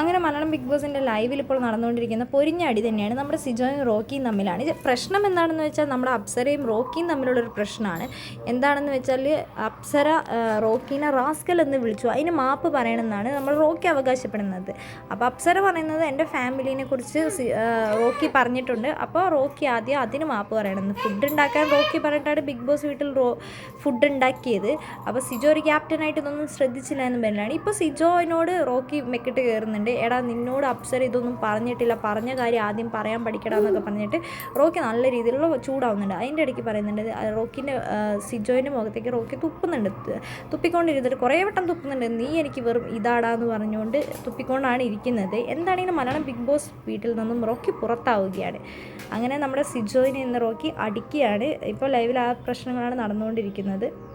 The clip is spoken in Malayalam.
അങ്ങനെ മലയാളം ബിഗ് ബോസിന്റെ ലൈവിൽ ഇപ്പോൾ നടന്നുകൊണ്ടിരിക്കുന്ന പൊരിഞ്ഞ അടി തന്നെയാണ് നമ്മുടെ സിജോയും റോക്കിയും തമ്മിലാണ്. ഇത് പ്രശ്നം എന്താണെന്ന് വെച്ചാൽ നമ്മുടെ അപ്സരയും റോക്കിയും തമ്മിലുള്ളൊരു പ്രശ്നമാണ്. എന്താണെന്ന് വെച്ചാൽ അപ്സര റോക്കീനെ റാസ്കൽ എന്ന് വിളിച്ചു. അതിന് മാപ്പ് പറയണമെന്നാണ് നമ്മൾ റോക്കി അവകാശപ്പെടുന്നത്. അപ്പോൾ അപ്സര പറയുന്നത് എന്റെ ഫാമിലിനെ കുറിച്ച് റോക്കി പറഞ്ഞിട്ടുണ്ട്. അപ്പോൾ റോക്കി ആദ്യം അതിന് മാപ്പ് പറയണമെന്ന് ഫുഡ് ഉണ്ടാക്കാൻ റോക്കി പറഞ്ഞിട്ടാണ് ബിഗ് ബോസ് വീട്ടിൽ റോ ഫുഡ് ഉണ്ടാക്കിയത്. അപ്പോൾ സിജോ ഒരു ക്യാപ്റ്റനായിട്ട് ഇതൊന്നും ശ്രദ്ധിച്ചില്ല എന്ന് പറഞ്ഞാണ് ഇപ്പോൾ സിജോയിനോട് റോക്കി മെക്കിട്ട് കയറുന്നുണ്ട്. എടാ നിന്നോട് അപ്സര ഇതൊന്നും പറഞ്ഞിട്ടില്ല. പറഞ്ഞ കാര്യം ആദ്യം പറയാൻ പഠിക്കടാ എന്നൊക്കെ പറഞ്ഞിട്ട് റോക്കി നല്ല രീതിയിലുള്ള ചൂടാവുന്നുണ്ട്. അതിന്റെ ഇടയ്ക്ക് പറയുന്നുണ്ട് റോക്കിന്റെ സിജോയിന്റെ മുഖത്തേക്ക് റോക്കി തുപ്പുന്നുണ്ട്. തുപ്പിക്കൊണ്ടിരുന്നിട്ട് കുറേ വട്ടം തുപ്പുന്നുണ്ട്. നീ എനിക്ക് വെറും ഇതാടാ എന്ന് പറഞ്ഞുകൊണ്ട് തുപ്പിക്കൊണ്ടാണ് ഇരിക്കുന്നത്. എന്താണെങ്കിലും മലയാളം ബിഗ് ബോസ് വീട്ടിൽ നിന്നും റോക്കി പുറത്താവുകയാണ്. അങ്ങനെ നമ്മുടെ സിജോയിനെ ഇന്ന് റോക്കി അടിക്കുകയാണ്. ഇപ്പോൾ ലൈവിൽ ആ പ്രശ്നങ്ങളാണ് നടന്നുകൊണ്ടിരിക്കുന്നത്.